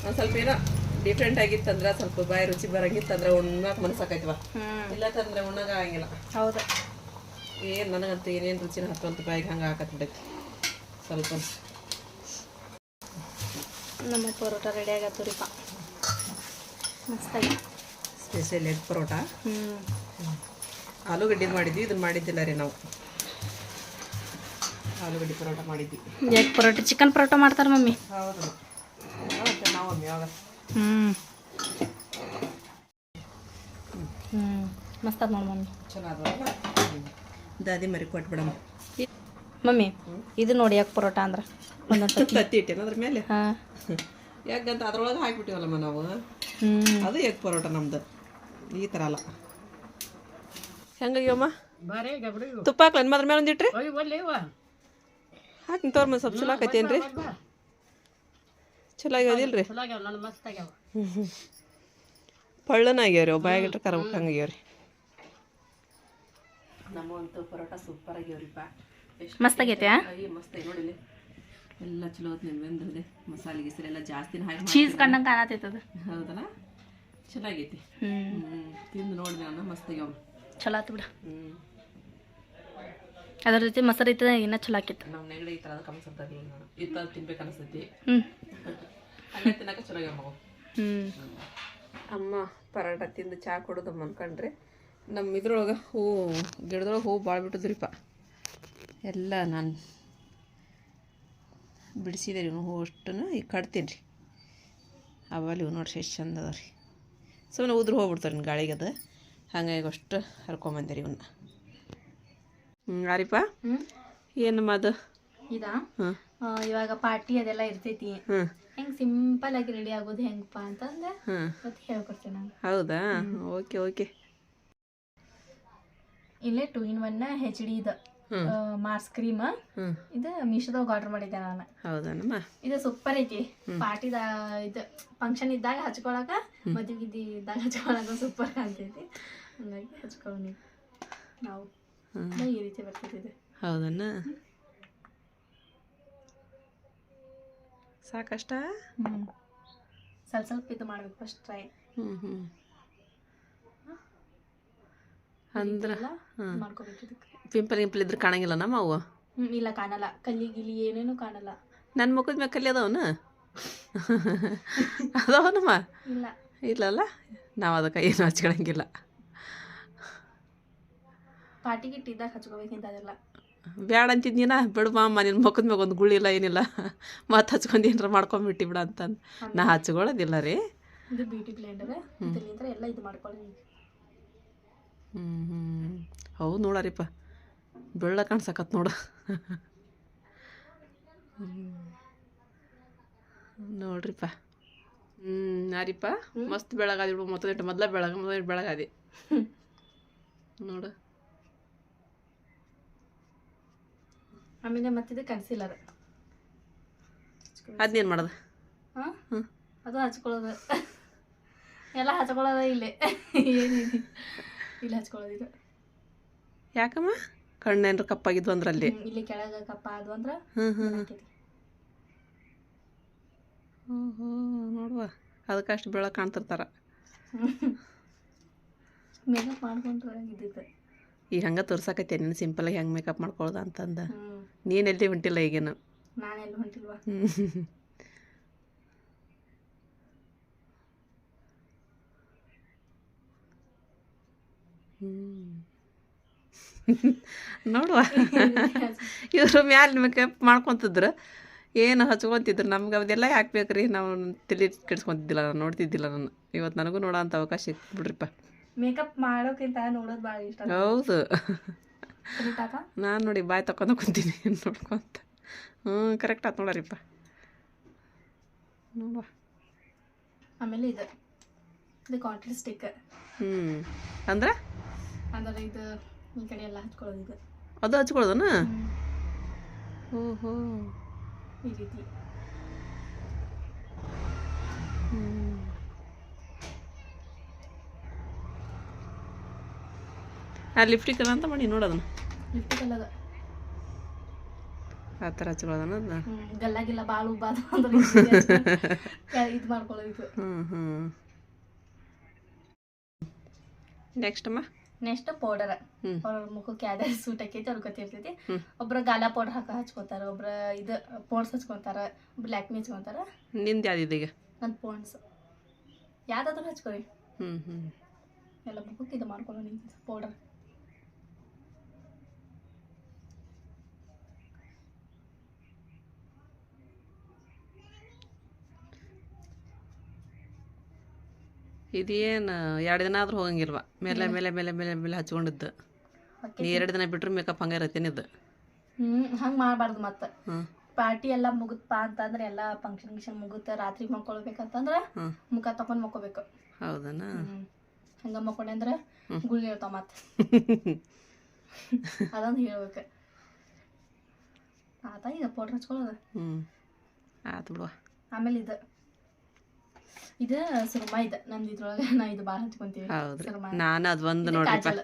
ಒಂದು ಸ್ವಲ್ಪ ಏನೋ ಡಿಫ್ರೆಂಟ್ ಆಗಿತ್ತಂದ್ರೆ ಸ್ವಲ್ಪ ಬಾಯಿ ರುಚಿ ಬರಂಗಿತ್ತಂದ್ರೆ ಅಂದ್ರೆ ಮನಸ್ಸಾಕೈತವ ಇಲ್ಲ ತಂದ್ರೆ ಉಣ್ಣಾಗ ಆಗಂಗಿಲ್ಲ. ಹೌದು. ಏನು ನನಗಂತೂ ಏನೇನು ರುಚಿನ ಹತ್ತುವಂತ ಬಾಯಿಗೆ ಹಂಗೆ ಹಾಕತ್ಬಿಡೈತಿ ಸ್ವಲ್ಪ. ನಮ್ಮ ಪರೋಟ ರೆಡಿ ಆಗತ್ತುರಿಪ್ಪ ಮಸ್ತಾಗಿ. Special egg parotta? ಆಲೂಗಡ್ಡೆ ಮಾಡಿದ್ವಿ ಇದನ್ನ ಮಾಡಿದ್ದಿಲ್ಲ ರೀ ನಾವು. ಆಲೂಗಡ್ಡೆ ಪರೋಟ ಮಾಡಿದ್ವಿ. ಎಗ್ ಪರೋಟ ಚಿಕನ್ ಪರೋಟ ಮಾಡ್ತಾರೆ ಮಮ್ಮಿ? ಹೌದು ಹೌದು ನಾವು ಒಮ್ಮೆ ಯಾವಾಗ ಹ್ಞೂ ಹ್ಞೂ ಮಸ್ತ್ ಅದ ನೋಡಿ ಮಮ್ಮಿ ಚಲೋ ದಾದಿ ಮರಿ ಕೊಟ್ಬಿಡಮ್ಮ ಮಮ್ಮಿ ಇದು ನೋಡಿ ಯಾಕೆ ಪರೋಟ ಅಂದ್ರೆ? ಒಂದೊಂದು ತತ್ತಿ ಇಟ್ಟೇನ ಅದ್ರ ಮೇಲೆ? ಹಾಂ. ಯಾಕಂತ ಅದ್ರೊಳಗೆ ಹಾಕ್ಬಿಟ್ಟಿವಲ್ಲಮ್ಮ ನಾವು? ಹ್ಞೂ ಅದು ಎಗ್ ಪರೋಟ ನಮ್ದು? ಈ ಥರ ಅಲ್ಲ. ಹೆಂಗಾಗ್ಯವಮ್ಮ ತುಪ್ಪ ಹಾಕ್ಲ ಅದ್ರ ಮೇಲೆ ಒಂದಿಟ್ರಿ ಹಾಕಿ ತೋರ್ಮ ಸ್ವಲ್ಪ ಚಲೋ ಆಕೈತೇನ್ರಿ? ಚಲೋ ಆಗ್ಯಾವದಿಲ್ರಿ ಪಳ್ಳನ ಆಗ್ಯಾವ್ರಿ ಅವು ಬಾಯಾಗಿಟ್ರೆ ಕರ ರೀ ನಮ್ಮಂತೂ ಪರೋಟ ಸೂಪರ್ ಆಗ್ಯಾವ್ರಿಪ್ಪ ಮಸ್ತ್ ಆಗೈತೆ ಮಸ್ತ್ ಆಗಿ ನೋಡಿಲಿ ಎಲ್ಲ ಚಲೋ ಹೊತ್ತು ಮಸಾಲೆ ಗಿಸರಿ ಎಲ್ಲ ಜಾಸ್ತಿ ಹಾಕಿ ಚೀಸ್ ಕಂಡಂಗೆ ಕಾಣತೈತದ ಹೌದಲ್ಲ? ಚೆನ್ನಾಗೈತಿ ಹ್ಞೂ ತಿಂದು ನೋಡಿದೆ ನಾನು ಮಸ್ತ್ ಆಗ್ಯಾವ. ಚಲೋ ಆತು ಬಿಡ. ಹ್ಞೂ ಅದ್ರ ಜೊತೆ ಮೊಸರು ಇನ್ನ ಇನ್ನೂ ಚಲೋ ಆಕೈತೆ. ನಮ್ಮ ನೆಗಡಿ ಈ ಥರದ ಕಮ್ಮಿ ಆಗಲಿಲ್ಲ ನಾನು ಈ ಥರ ತಿನ್ಬೇಕು ಅನಿಸ್ತೈತಿ. ಮಗು ಹ್ಞೂ ಅಮ್ಮ ಪರೋಟ ತಿಂದು ಚಹಾ ಕೊಡೋದಮ್ಮ ಅನ್ಕೊಂಡ್ರೆ ನಮ್ಮ ಇದ್ರೊಳಗೆ ಹೂವು ಗಿಡದೊಳಗೆ ಹೂವು ಭಾಳ ಬಿಟ್ಟದ್ರಿಪ್ಪ. ಎಲ್ಲ ನಾನು ಬಿಡಿಸಿದೆ ರೀ ಹೂವು ಅಷ್ಟನ್ನು ಈಗ ಕಟ್ತೀನಿ ರೀ ಅವಲ್ಲಿ ಇವು ನೋಡ್ರಿ ಎಷ್ಟು ಚಂದ ಅದಾವ ರೀ. ಸುಮ್ಮನೆ ಉದ್ರ ಹೋಗ್ಬಿಡ್ತಾರೆ ರೀ ಗಾಳಿಗೆ ಅದು. ಹಂಗಾಗಿ ಅಷ್ಟು ಹರ್ಕೊಂಬಂದೆ ರೀ ಇವನ್ನ ಹ್ಞೂ ಆರಿಪ್ಪ ಏನಮ್ಮ ಅದು? ಇದಾ? ಇವಾಗ ಪಾರ್ಟಿ ಅದೆಲ್ಲ ಇರ್ತೈತಿ. ಹ್ಞೂ ಹೆಂಗ್ ಸಿಂಪಲ್ ಆಗಿ ರೆಡಿ ಆಗೋದು ಹೆಂಗಪ್ಪ ಅಂತಂದ್ರೆ ಮತ್ತೆ ಹೇಳ್ಕೊಡ್ತೀನಿ ನಾನು. ಹೌದಾ? Okay okay. ಇಲ್ಲೇ two in one H D ಇದು ಮಾರ್ಸ್ ಕ್ರೀಮ್ ಇದು ಮೀಶೋದಾಗ ಆರ್ಡರ್ ಮಾಡಿದ್ದೆ ನಾನು. ಹೌದನಮ್ಮ? ಇದು ಸೂಪರ್ ಐತಿ. ಪಾರ್ಟಿದ ಇದು ಫಂಕ್ಷನ್ ಇದ್ದಾಗ ಹಚ್ಕೊಳಕ ಮದುವೆ ಇದ್ದಾಗ ಹಚ್ಕೊಳಕ ಸೂಪರ್ ಕಾಣ್ತೈತಿ ಹಂಗಾಗಿ ಹಚ್ಕೊಳ್ಳಿ ನಾವು. ಈ ರೀತಿ ಬರ್ತೈತಿ ಹೌದನ್ನ ಸಾಕಷ್ಟ? ಹ್ಞೂ ಸ್ವಲ್ಪ ಸ್ವಲ್ಪ ಇದು ಮಾಡ್ಬೇಕು ಫಸ್ಟ್ ಟ್ರೈ ಹ್ಞೂ ಹ್ಞೂ ಅಂದ್ರೆ. ಮಾಡ್ಕೋಬೇಕು ಇದಕ್ಕೆ. ಪಿಂಪಲ್ ಗಿಂಪಲ್ ಇದ್ರೆ ಕಾಣಂಗಿಲ್ಲ ನಮ್ಮ ಅವು ಇಲ್ಲ ಕಾಣಲ್ಲ. ಕಲ್ಲಿ ಗಿಲಿ ಏನೇನು ಕಾಣಲ್ಲ. ನನ್ನ ಮುಖದ ಮೇಲೆ ಕಲ್ಲಿ ಅದಾವನ? ಅದಾವನಮ್ಮ? ಇಲ್ಲ. ಇಲ್ಲಲ್ಲ? ನಾವು ಅದಕ್ಕೆ ಏನು ಹಚ್ಕೊಳಂಗಿಲ್ಲ. ಪಾಟಿ ಗಿಟ್ಟಿದ್ದಾಗ ಹಚ್ಕೋಬೇಕಿಂತ ಅದೆಲ್ಲ. ಬ್ಯಾಡ ಅಂತಿದ್ದೀನ ಬಿಡು ಮಾಮ ನಿನ್ನ ಮುಖದ ಮ್ಯಾಗ ಒಂದು ಗುಳಿ ಇಲ್ಲ ಏನಿಲ್ಲ. ಮತ್ತೆ ಹಚ್ಕೊಂಡು ಏನಾರ ಮಾಡ್ಕೊಂಬಿಟ್ಟಿ ಬಿಡ ಅಂತಂದು. ನಾ ಹಚ್ಕೊಳ್ಳೋದಿಲ್ಲ ರೀ. ಇದು ಬ್ಯೂಟಿ ಬ್ಲೆಂಡರ್ ಇದರಿಂದ ಎಲ್ಲ ಇದು ಮಾಡ್ಕೊಳ್ಳಿ ಹ್ಞೂ ಹ್ಞೂ ಹೌದು ನೋಡಾರಿಪ್ಪ. ಬೆಳ್ಳ ಕಾಣ್ಸಕತ್ ನೋಡು. ನೋಡ್ರಿಪ್ಪ. ಹ್ಞೂ ನಾರಿಪ್ಪ. ಮಸ್ತ್ ಬೆಳಗಾದಿ ಬಿಡು. ಮೊತ್ತದಿಟ್ಟು ಮೊದಲ ಬೆಳಗ ಮೊದಲ ಬೆಳಗಾದಿ. ನೋಡು. ಆಮೇಲೆ ಮತ್ತಿದು ಕನ್ಸಿಲರ್ ಅದನ್ನೇನು ಮಾಡೋದು? ಹಾಂ? ಅದು ಹಚ್ಕೊಳ್ಳೋದು. ಎಲ್ಲ ಹಚ್ಕೊಳ್ಳೋದ ಇಲ್ಲೇ. ಏನಿದೆ ಇಲ್ಲಿ ಹಚ್ಕೊಳ್ಳೋದು ಇದು. ಯಾಕಮ್ಮ? ಕಣ್ಣೇನ್ರ ಕಪ್ಪಾಗಿದ್ವು ಅಂದ್ರೆ ಅಲ್ಲಿ ಇಲ್ಲಿ ಕೆಳಗೆ ಕಪ್ಪ ಆದ್ವು ಅಂದ್ರೆ ಹ್ಞೂ ಹ್ಞೂ ಹ್ಞೂ ಹ್ಞೂ ನೋಡುವ. ಅದಕ್ಕಷ್ಟು ಬೆಳಕು ಕಾಣ್ತಿರ್ತಾರ. ಮೇಕಪ್ ಮಾಡ್ಕೊಂಡ್ರೆ ಇದ್ದಿದ್ದು. ಈಗ ಹಂಗೆ ತೋರ್ಸಕತ್ತೆ ನೀನು ಸಿಂಪಲಾಗಿ ಹೆಂಗೆ ಮೇಕಪ್ ಮಾಡ್ಕೊಳ್ದ ಅಂತಂದ. ನೀನು ಎಲ್ಲಿ ಹೊಂಟಿಲ್ಲ ಈಗೇನು? ನೋಡುವ. ಇವರು ಮ್ಯಾಲೆ ಮೇಕಪ್ ಮಾಡ್ಕೊತಿದ್ರು. ಏನು ಹಚ್ಕೊತಿದ್ರು. ನಮ್ಗೆ ಅದೆಲ್ಲ ಯಾಕೆ ಬೇಕ್ರಿ? ನಾವು ತಲೆ ಕೆಡ್ಸ್ಕೊತಿದ್ದಿಲ್ಲ ನಾನು ನೋಡ್ತಿದ್ದಿಲ್ಲ ನಾನು. ಇವತ್ತು ನನಗೂ ನೋಡೋ ಅಂಥ ಅವಕಾಶ ಇತ್ತು ಬಿಡ್ರಿಪ್ಪ. ಮೇಕಪ್ ಮಾಡೋಕ್ಕಿಂತ ನೋಡೋದು ಭಾಳ ಇಷ್ಟ ಹೌದು. ನಾನು ನೋಡಿ ಬಾಯ್ ತಕೊಂಡು ಕುಂತೀನಿ ನೋಡ್ಕೊಂತ ಹ್ಞೂ ಕರೆಕ್ಟ್ ಆಯ್ತು ನೋಡರಿಪ್ಪ. ನೋಡುವ. ಆಮೇಲೆ ಇದು. ಇದು ಕಾಂಟ್ರಿ ಸ್ಟಿಕ್ ಹ್ಞೂ ಅಂದ್ರೆ? ಅಂದ್ರೆ ಇದು ಈ ಕಡೆ ಎಲ್ಲ ಹಚ್ಕೊಳ್ಳೋದು ಇದು. ಅದು ಹಚ್ಕೊಳ್ಳೋದನ. ಓಹೋ. ಈ ರೀತಿ. ಆ ಲಿಫ್ಟಿಕ್ ಅಂತ ಮಾಡಿ ನೋಡೋದನ್ನ ಲಿಫ್ಟಿಕ್ ಅಲ್ಲದ ಆ ಥರ ಚಲೋ ಅದನ್ನ ಗಲ್ಲಾಗಿಲ್ಲ ಭಾಳ ಉಬ್ಬಾದ ಇದು ಮಾಡ್ಕೊಳ್ಳೋದು ಇದು ಹ್ಞೂ ಹ್ಞೂ ನೆಕ್ಸ್ಟ್ ಅಮ್ಮ? ನೆಕ್ಸ್ಟ್ ಪೌಡರ್ ಪೌಡರ್ ಅವ್ರ ಮುಖಕ್ಕೆ ಯಾವ್ದೇ ಸೂಟ್ ಆಕೈತಿ ಅವ್ರ ಗೊತ್ತಿರ್ತೈತಿ. ಒಬ್ರ ಗಾಲ ಪೌಡರ್ ಹಾಕ ಹಚ್ಕೋತಾರ ಒಬ್ರ ಇದು ಪೋಂಡ್ಸ್ ಹಚ್ಕೊಂತಾರ ಒಬ್ರು ಲ್ಯಾಕ್ಮಿ ಹಚ್ಕೊಂತಾರ. ನಿಂದ ಯಾವ್ದು ಈಗ ನನ್ನ ಪೋಂಡ್ಸ್ ಯಾವ್ದಾದ್ರು ಹಚ್ಕೊರಿ ಹ್ಞೂ ಹ್ಞೂ ಎಲ್ಲ ಮುಖಕ್ಕೆ ಇದು ಮಾಡ್ಕೊಳ್ಳೋ ನಿಂತಿದ್ದು ಪೌಡರ್ ಇದೇನು ಎರಡು ದಿನ ಆದ್ರೂ ಹೋಗಂಗಿಲ್ವ? ಮೇಲೆ ಮೇಲೆ ಮೇಲೆ ಮೇಲೆ ಮೇಲೆ ಹಚ್ಕೊಂಡಿದ್ದು. ನೀ ಎರಡು ದಿನ ಬಿಟ್ರು ಮೇಕಪ್ ಹಂಗೆ ಇರತ್ತೇನಿದ್ದು ಇದು? ಹಂಗೆ ಮಾಡಬಾರ್ದು ಮತ್ತೆ. ಪಾರ್ಟಿ ಎಲ್ಲ ಮುಗುತ್ಪಾ ಅಂತಂದ್ರೆ ಎಲ್ಲ ಫಂಕ್ಷನ್ ಗಿಂಕ್ಷನ್ ಮುಗುತ್ತ ರಾತ್ರಿ ಮಕ್ಕೊಳ್ಬೇಕಂತಂದ್ರ ಮುಖ ತಕೊಂಡು ಮಕ್ಕೋಬೇಕು ಹೌದನ? ಹಂಗೆ ಮಕ್ಕೊಂಡೆ ಅಂದ್ರೆ ಗುಳ್ಳಿ ಗುಳಿ ಇರ್ತಾವ ಮತ್ತೆ. ಅದೊಂದು ಹೇಳ್ಬೇಕು. ಆತ ಈಗ ಪೌಡ್ರ್ ಹಚ್ಕೊಳ್ಳೋದು? ಆತು ಬಿಡುವ. ಆಮೇಲೆ ಇದು. ಇದು ಸುರ್ಮಾ ಇದು ನಮ್ದು ಇದ್ರೊಳಗೆ ನಾ ಇದು ಭಾಳ ಹಚ್ಕೊಂತೀವಿ. ಹೌದ್ರಿ. ಸುರ್ಮಾ. ನಾನು ಅದು ಒಂದು ನೋಡ್ರಿ ಕಾಜಲ್.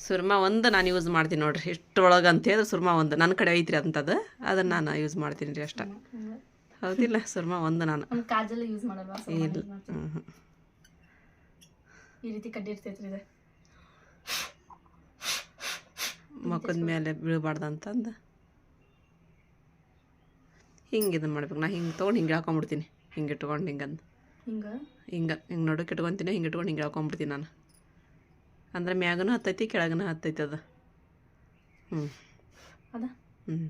ಸುರ್ಮಾ ಒಂದು ನಾನು ಯೂಸ್ ಮಾಡ್ತೀನಿ ನೋಡ್ರಿ. ಇಷ್ಟೊಳಗೆ ಅಂತ ಹೇಳಿದ್ರೆ ಸುರ್ಮಾ ಒಂದು ನನ್ನ ಕಡೆ ಐತ್ರಿ ಅಂತದು. ಅದನ್ನು ನಾನು ಯೂಸ್ ಮಾಡ್ತೀನಿ ರೀ ಅಷ್ಟ. ಹೌದಿಲ್ಲ ಸುರ್ಮಾ ಒಂದು ನಾನು. ನಮ್ ಕಾಜಲ್ ಯೂಸ್ ಮಾಡಲ್ವಾ so ಇಲ್ಲ. use ಹ್ಞೂ ಹ್ಞೂ ಈ ರೀತಿ ಕಡ್ಡಿ ಇರ್ತೈತ್ರಿ ಇದು. ಮಕ್ಕದ ಮೇಲೆ ಬೀಳಬಾರ್ದು ಅಂತಂದು. ಹಿಂಗೆ ಇದನ್ನು ಮಾಡ್ಬೇಕು. ನಾ ಹಿಂಗೆ ತೊಗೊಂಡು ಹಿಂಗೆ ಹಾಕೊಂಬಿಡ್ತೀನಿ. ಹಿಂಗೆ ಇಟ್ಕೊಂಡು ಹಿಂಗಂದು. ಹಿಂಗ? ಹಿಂಗೆ ಹಿಂಗೆ ನಡುಕ್ಕೆ ಇಟ್ಕೊತೀನಿ ಹಿಂಗೆ ಇಟ್ಕೊಂಡು ಹಿಂಗೆ ಹಾಕೊಂಬಿಡ್ತೀನಿ ನಾನು. ಅಂದ್ರೆ ಮ್ಯಾಗನೂ ಹತ್ತೈತಿ ಕೆಳಗನೂ ಹತ್ತೈತಿ ಅದು. ಹ್ಞೂ ಅದ? ಹ್ಞೂ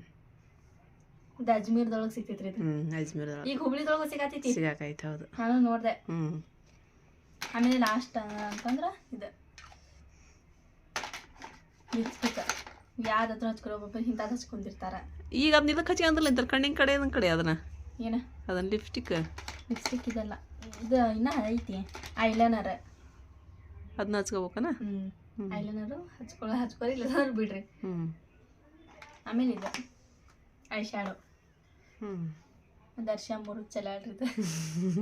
ಅಜ್ಮೀರ್ದೊಳಗೆ ಸಿಗ್ತೈತ್ರಿ ಹ್ಞೂ ಅಜ್ಮೀರ್ದೊಳಗೆ. ಈಗ ಹುಬ್ಳಿದೊಳಗೆ ಸಿಗತೈತಿ? ಸಿಗಾಕೈತೆ ಹೌದು. ನಾನು ನೋಡ್ದೆ. ಹ್ಞೂ ಆಮೇಲೆ ಲಾಸ್ಟ್ ಅಂತಂದ್ರೆ ಇದು. ಲಿಪ್ಸ್ಟಿಕ್ ಯಾವ್ದು ಹತ್ರ ಹಚ್ಕೊಳೋ ಒಬ್ಬೊಬ್ಬರು ಇಂಥದ್ದು ಹಚ್ಕೊಂಡಿರ್ತಾರ. ಈಗ ಅದನ್ನ ಇದಕ್ಕೆ ಹಚ್ಚಿ ಅಂದ್ರಲ್ಲ ಇಂಥ ಕಣ್ಣಿನ ಕಡೆ ಕಡೆ ಅದನ್ನ. ಏನ? ಅದನ್ನ ಲಿಪ್ಸ್ಟಿಕ್ ಲಿಪ್ಸ್ಟಿಕ್ ಇದಲ್ಲ. ಇದು ಇನ್ನ ಐತಿ ಐಲೈನರ್ ಅದನ್ನ ಹಚ್ಕೋಬೇಕನ? ಹ್ಮ್. ಐಲೈನರು ಹಚ್ಕೊಳ್ಳೋ ಹಚ್ಕೊರಿ ಇಲ್ಲ ಬಿಡ್ರಿ. ಹ್ಞೂ ಆಮೇಲೆ ಇದು ಐ ಶ್ಯಾಡೋ ಹ್ಞೂ ದರ್ಶ ಮೂರು ಚಲಾಡ್ರಿದು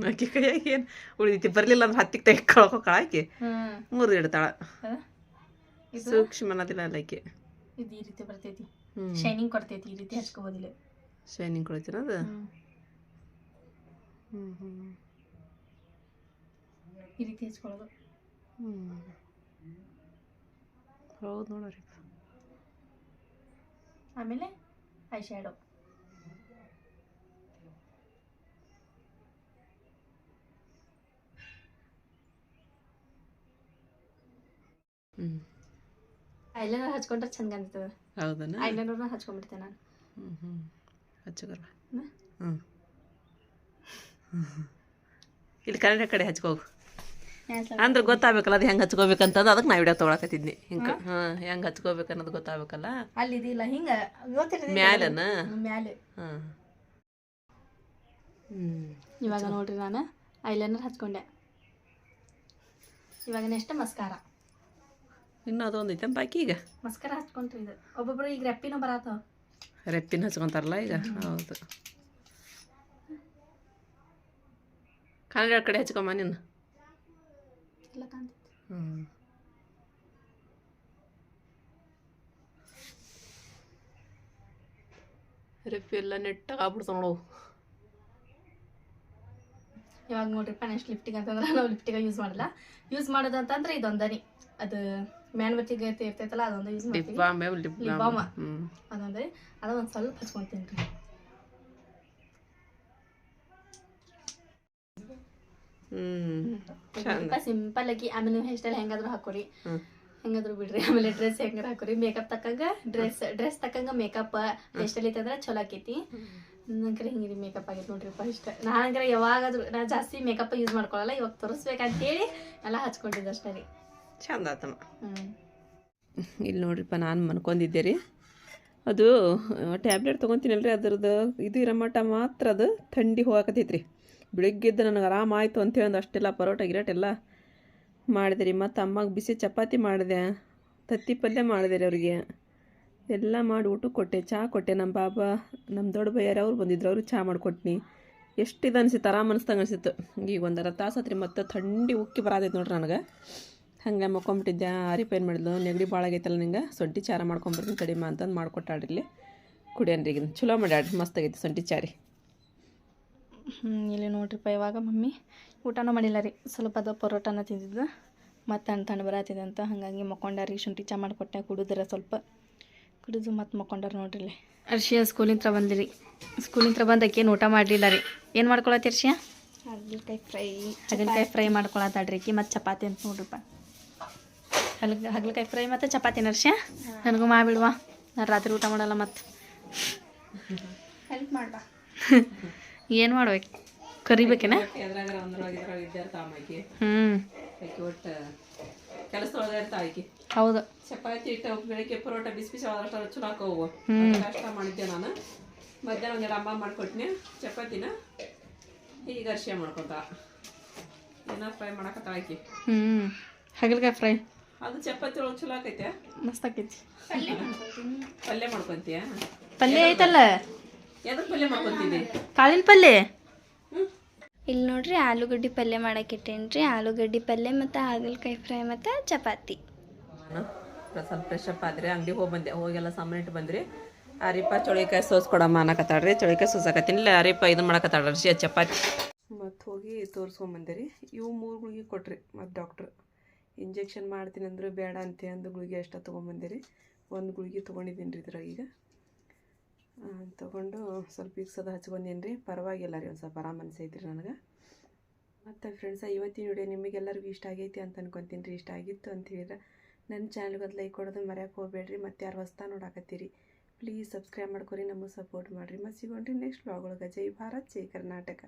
ಆಕೆ ಕೈಯಾಗ ಏನು ಉಳಿದೈತಿ ಬರಲಿಲ್ಲ ಅಂದ್ರೆ ಹತ್ತಿಗೆ ತೆಗೆಕೊಳಕ ಆಕೆ. ಹ್ಮ್ ಮುರಿದು ಇಡ್ತಾಳ. ಸೂಕ್ಷ್ಮ ಅನ್ನೋದಿಲ್ಲ ಅಲ್ಲ ಆಕೆ. ಇದು ಈ ರೀತಿ ಬರ್ತೈತಿ. ಹ್ಞೂ ಶೈನಿಂಗ್ ಕೊಡ್ತೈತಿ ಈ ರೀತಿ ಹಚ್ಕೋಬೋದಿಲ್ಲ. ಶೈನಿಂಗ್ ಕೊಡ್ತೀನ ಅದು? ಹ್ಮ್. ಹ್ಞೂ ಹ್ಞೂ ಈ ರೀತಿ ಹಚ್ಕೊಳ್ಳೋದು ಹ್ಞೂ ಹೌದು ನೋಡ್ರಿ ಆಮೇಲೆ ಐ ಶ್ಯಾಡೋ. ಹ್ಞೂ ಐಲೈನರ್ ಹಚ್ಕೊಂಡ್ರೆ ಚಂದ ಕಾಣ್ತದ ಹೌದನ? ಐಲೈನರ್ನ ಹಚ್ಕೊಂಡ್ಬಿಡ್ತೇನೆ ನಾನು. ಹ್ಞೂ ಹ್ಞೂ ಹ್ಮ್? ಹ್ಞೂ ಇಲ್ಲಿ ಕನ್ನಡ ಕಡೆ ಹಚ್ಕೋಗು. ಅಂದ್ರೆ ಗೊತ್ತಾಗಬೇಕಲ್ಲ ಅದು ಹೆಂಗೆ ಹಚ್ಕೋಬೇಕಂತಂದು ಅದಕ್ಕೆ ನಾ ವಿಡಿಯೋ ತೊಗೊಳಕತ್ತಿದ್ನಿ. ಹಿಂಗೆ ಹಾಂ? ಹೆಂಗೆ ಹಚ್ಕೋಬೇಕು ಅನ್ನೋದು ಗೊತ್ತಾಗಬೇಕಲ್ಲ? ಅಲ್ಲಿ ಇದಿಲ್ಲ ಹಿಂಗ ಗೊತ್ತಿರ್ತೈತಿ ಮ್ಯಾಲನ? ಮ್ಯಾಲೆ. ಹಾಂ. ಹ್ಞೂ ಇವಾಗ ನೋಡ್ರಿ ನಾನು ಐಲೈನರ್ ಹಚ್ಕೊಂಡೆ. ಇವಾಗ ನೆಕ್ಸ್ಟ್ ಮಸ್ಕಾರ. ಇನ್ನೂ ಅದೊಂದು ಐತೆ ಬಾಕಿ ಈಗ. ಮಸ್ಕಾರ ಹಚ್ಕೊಂಡ್ರಿ ಇದು. ಒಬ್ಬೊಬ್ರು ಈಗ ರೆಪ್ಪಿನೂ ಬರತ್ತವ ರೆಪ್ಪಿನ ಹಚ್ಕೊಂತಾರಲ್ಲ ಈಗ? ಹೌದು. ಕನ್ನಡ ಕಡೆ ಹಚ್ಕೊಂಬ ನೀನು. ಇಲ್ಲ ಕಾಣ್ತೈತಿ ಹ್ಞೂ ರೆಪ್ಪಿ ಎಲ್ಲ ನೆಟ್ಟಾಗ ಆಗ್ಬಿಡ್ತಾವ ನೋಡು ಇವಾಗ ನೋಡ್ರಿ ನೆಕ್ಸ್ಟ್ ಲಿಫ್ಟಿಗೆ ಅಂತಂದ್ರೆ ನಾವು ಲಿಫ್ಟಿಗೆ ಯೂಸ್ ಮಾಡಲ್ಲ. ಯೂಸ್ ಮಾಡೋದು ಅಂತಂದ್ರೆ ಇದೊಂದನಿ. ಅದು ಮ್ಯಾನ್ಬತ್ತಿಗೆ ಇರ್ತೈತಲ್ಲ ಅದೊಂದು ಯೂಸ್ ಮಾಡ್ತೀವಿ. Lip Lip balm balm. ಅದೊಂದ್ರೆ. ಅದ ಸ್ವಲ್ಪ ಹಚ್ಕೊಂತೀನಿ ರೀ. ಹ್ಞೂ ಸಿಂಪಲ್ ಆಗಿ ಆಮೇಲೆ ಹೇರ್ ಸ್ಟೈಲ್ ಹೆಂಗಾದ್ರೂ ಹಾಕೋರಿ. ಹೆಂಗಾದ್ರು ಬಿಡ್ರಿ. ಆಮೇಲೆ ಡ್ರೆಸ್ ಹೆಂಗಾರ ಹಾಕೋರಿ. ಮೇಕಪ್ ತಕ್ಕಂಗ ಡ್ರೆಸ್ ಡ್ರೆಸ್ ತಕ್ಕಂಗ ಮೇಕಪ್ ಹೇರ್ ಸ್ಟೈಲ್ ಇತ್ತಂದ್ರೆ ಚಲೋ ಆಕೈತಿ. ನಂಕರ ಹಿಂಗಿರಿ ಮೇಕಪ್ ಆಗೈತೆ ನೋಡ್ರಿಪ್ಪ ಇಷ್ಟ. ನಾನಂಕರ ಯಾವಾಗಾದ್ರೂ ನಾ ಜಾಸ್ತಿ ಮೇಕಪ್ ಯೂಸ್ ಮಾಡ್ಕೊಳಲ್ಲ ಇವಾಗ ತೋರಿಸ್ಬೇಕಂತೇಳಿ ಎಲ್ಲ ಹಚ್ಕೊಂಡಿದ್ದೆ ಅಷ್ಟೇ ರೀ. ಚಂದ ಆತಮ್ಮ. ಇಲ್ಲಿ ನೋಡ್ರಿಪ್ಪ ನಾನು ಮನ್ಕೊಂಡಿದ್ದೆ ರೀ. ಅದು ಟ್ಯಾಬ್ಲೆಟ್ ತೊಗೊತೀನಲ್ರಿ ಅದ್ರದ್ದು. ಇದು ಇರೋ ಮಟ್ಟ ಮಾತ್ರ ಅದು ಥಂಡಿ ಹೋಗಾಕತ್ತೈತ್ರಿ. ಬೆಳಿಗ್ಗೆದ್ದು ನನಗೆ ಆರಾಮ ಆಯಿತು ಅಂತೇಳಿ ಒಂದು ಅಷ್ಟೆಲ್ಲ ಪರೋಟ, ಗಿರೋಟ ಎಲ್ಲ ಮಾಡಿದೆ ರೀ. ಮತ್ತು ಅಮ್ಮಗೆ ಬಿಸಿ ಚಪಾತಿ ಮಾಡಿದೆ. ತತ್ತಿ ಪಲ್ಯ ಮಾಡಿದೆ ರೀ ಅವ್ರಿಗೆ. ಎಲ್ಲ ಮಾಡಿ ಊಟಕ್ಕೆ ಕೊಟ್ಟೆ. ಚಹಾ ಕೊಟ್ಟೆ. ನಮ್ಮ ಬಾಬಾ, ನಮ್ಮ ದೊಡ್ಡ ಬಯ್ಯಾರ ಅವ್ರು ಬಂದಿದ್ರು. ಅವ್ರಿಗೆ ಚಹಾ ಮಾಡಿಕೊಟ್ನಿ. ಎಷ್ಟು ಇದು ಅನಿಸಿತ್ತು? ಆರಾಮ ಅನಿಸ್ದಂಗೆ ಅನಿಸಿತ್ತು. ಈಗ ಒಂದರ ತಾಸು ಆತ್ರಿ. ಮತ್ತೆ ಥಂಡಿ ಉಕ್ಕಿ ಬರತೈತೆ ನೋಡ್ರಿ ನನಗೆ. ಹಂಗೆ ಮಕ್ಕೊಂಬಿಟ್ಟಿದ್ದೆ. ಆರಿಪೇನ್ ಮಾಡಿದ್ಲು. ನೆಗಡಿ ಭಾಳ ಆಗೈತಲ್ಲ ನಿಂಗೆ. ಸೊಂಟಿ ಚಾರ ಮಾಡ್ಕೊಂಬರ್ತೀನಿ ಕಡಿಮೆ ಅಂತಂದು ಮಾಡ್ಕೊಟ್ಟಾಡ್ರಿ ಇಲ್ಲಿ. ಕುಡಿಯನ್ರಿ ಚಲೋ ಮಾಡ್ಯಾಡ್ರಿ ಮಸ್ತ್ ಆಗೈತಿ ಸೊಂಟಿ ಚಾರಿ. ಇಲ್ಲಿ ನೋಡ್ರಿಪ್ಪ ಇವಾಗ ಮಮ್ಮಿ ಊಟನೂ ಮಾಡಿಲ್ಲ ರೀ. ಸ್ವಲ್ಪ ಅದು ಪರೋಟನ ತಿಂದಿದ್ದು. ಮತ್ತು ಅಣ್ಣ ತಣ್ಣ ಬರತ್ತಿದೆ ಅಂತ ಹಾಗಾಗಿ ಮಕ್ಕೊಂಡಾರಿ ಶುಂಠಿ ಚಾ ಮಾಡಿಕೊಟ್ಟೆ ಕುಡಿದ್ರೆ ಸ್ವಲ್ಪ. ಕುಡಿದು ಮತ್ತು ಮಕ್ಕೊಂಡಾರ ನೋಡ್ರಿ ಇಲ್ಲಿ. ಅರ್ಷಿಯ ಸ್ಕೂಲಿಂತ್ರ ಬಂದಿರಿ ಸ್ಕೂಲಿಂತ್ರ ಬಂದಕ್ಕೆ ಊಟ ಮಾಡಲಿಲ್ಲ ರೀ. ಏನು ಮಾಡ್ಕೊಳತ್ತಿ ಅರ್ಷಿಯ ಹಾಗಲಕಾಯಿ ಫ್ರೈ. ಹಾಗಲಕಾಯಿ ಫ್ರೈ ಮಾಡ್ಕೊಳತ್ತಾಡ್ರಿ ಕಿ ಮತ್ತು ಚಪಾತಿ ಅಂತ ನೋಡ್ರಿಪ್ಪ ಹಲ್ ಹಾಗಲಕಾಯಿ ಫ್ರೈ ಮತ್ತು ಚಪಾತಿ ನರ್ಷ ನನಗೂ ಮಾಡಿಬಿಡುವ ನಾನು ರಾತ್ರಿ ಊಟ ಮಾಡಲ್ಲ ಮತ್ತು. ಹೆಲ್ಪ್ ಮಾಡ್ಬಾ. ಏನು ಮಾಡ್ಬೇಕು? ಕರಿಬೇಕೇನ? ಹ್ಞೂ ಹೌದು. ಚಪಾತಿ ಇಟ್ಟು ಬೆಳಿಗ್ಗೆ ಪರೋಟ ಬಿಸಿ ಬಿಸಿ ಆದಷ್ಟು ಚಲೋ ಹಾಕೋವು. ಕಷ್ಟ ಮಾಡಿದ್ದೆ ನಾನು. ಮಧ್ಯಾಹ್ನ ಒಂದೆರಡು ಅಮ್ಮ ಮಾಡ್ಕೊಟ್ನಿ ಚಪಾತಿನ ಈಗ ಅರ್ಶಿಯ ಮಾಡ್ಕೊತ ಏನ ಫ್ರೈ ಮಾಡಕತ್ತ ಆಕಿ. ಹ್ಞೂ ಹಗಲಕಾಯಿ ಫ್ರೈ? ಅದು ಚಪಾತಿ ಒಳಗೆ ಚಲೋ ಆಕೈತೆ. ಮಸ್ತ್ ಆಕೈತಿ. ಪಲ್ಯ ಮಾಡ್ಕೊಂತೀಯ? ಪಲ್ಯ ಐತಲ್ಲ? ಕಾಳಿನ ಪಲ್ಯ? ಇಲ್ಲಿ ನೋಡ್ರಿ ಆಲೂಗಡ್ಡೆ ಪಲ್ಯ ಮಾಡಕ್ಕೆ ಇಟ್ಟೇನ್ರಿ. ಆಲೂಗಡ್ಡೆ ಪಲ್ಯ ಮತ್ತು ಹಾಗಲಕಾಯಿ ಫ್ರೈ ಮತ್ತು ಚಪಾತಿ. ಸ್ವಲ್ಪ ಫ್ರೆಶ್ ಅಪ್ ಆದ್ರೆ ಅಂಗಡಿ ಹೋಗಿ ಬಂದೆ. ಹೋಗೆಲ್ಲ ಸಾಮಾನು ಇಟ್ಟು ಬಂದ್ರಿ. ಅರಿಪ ಚೊಳಿಕಾಯಿ ಸೋಸ್ಕೊಡಮ್ಮ ಅನ್ನಕತ್ತಾಳ್ರಿ. ಚೊಳಿಕಾಯಿ ಸೋಸಕತ್ತೀನಿ ಇಲ್ಲ ಅರಿಪ ಇದು ಮಾಡಕತ್ತಾಳ್ರಿ. ಸಿ ಚಪಾತಿ. ಮತ್ತು ಹೋಗಿ ತೋರಿಸ್ಕೊಂಬಂದಿರಿ ಇವು ಮೂರು ಗುಳಿಗೆ ಕೊಟ್ರಿ ಮತ್ತು ಡಾಕ್ಟ್ರು ಇಂಜೆಕ್ಷನ್ ಮಾಡ್ತೀನಿ ಅಂದ್ರೆ ಬೇಡ ಅಂತೆ ಅಂದು ಗುಳಿಗೆ ಅಷ್ಟ ತೊಗೊಂಬಂದಿರಿ ಒಂದು ಗುಳಿಗೆ ತೊಗೊಂಡಿದ್ದೀನಿ ರೀ ಇದ್ರಾಗ ಈಗ. ತೊಗೊಂಡು ಸ್ವಲ್ಪ ಇಕ್ಸದ ಹಚ್ಕೊಂಡೀನಿ ರೀ ಪರವಾಗಿಲ್ಲ ರೀ ಒಂದು ಸ್ವಲ್ಪ ಆರಾಮ ಅನ್ಸೈತಿ ರೀ ನನಗೆ. ಮತ್ತು ಫ್ರೆಂಡ್ಸ ಇವತ್ತಿನ ವಿಡಿಯೋ ನಿಮಗೆಲ್ಲರಿಗೂ ಇಷ್ಟ ಆಗೈತಿ ಅಂತ ಅನ್ಕೊತೀನಿ ರೀ. ಇಷ್ಟ ಆಗಿತ್ತು ಅಂತ ಹೇಳಿದ್ರೆ ನನ್ನ ಚಾನಲ್ಗೆ ಒಂದು ಲೈಕ್ ಕೊಡೋದು ಮರ್ಯಾಕೆ ಹೋಗಬೇಡ್ರಿ. ಮತ್ತು ಯಾರು ಹೊಸ್ತಾ ನೋಡಾಕತ್ತೀರಿ? ಪ್ಲೀಸ್ ಸಬ್ಸ್ಕ್ರೈಬ್ ಮಾಡ್ಕೊರಿ, ನಮಗೆ ಸಪೋರ್ಟ್ ಮಾಡಿರಿ. ಮತ್ತು ಸಿಗೋಣ್ರಿ ನೆಕ್ಸ್ಟ್ ಬ್ಲಾಗ್ ಒಳಗೆ. ಜೈ ಭಾರತ್, ಜೈ ಕರ್ನಾಟಕ.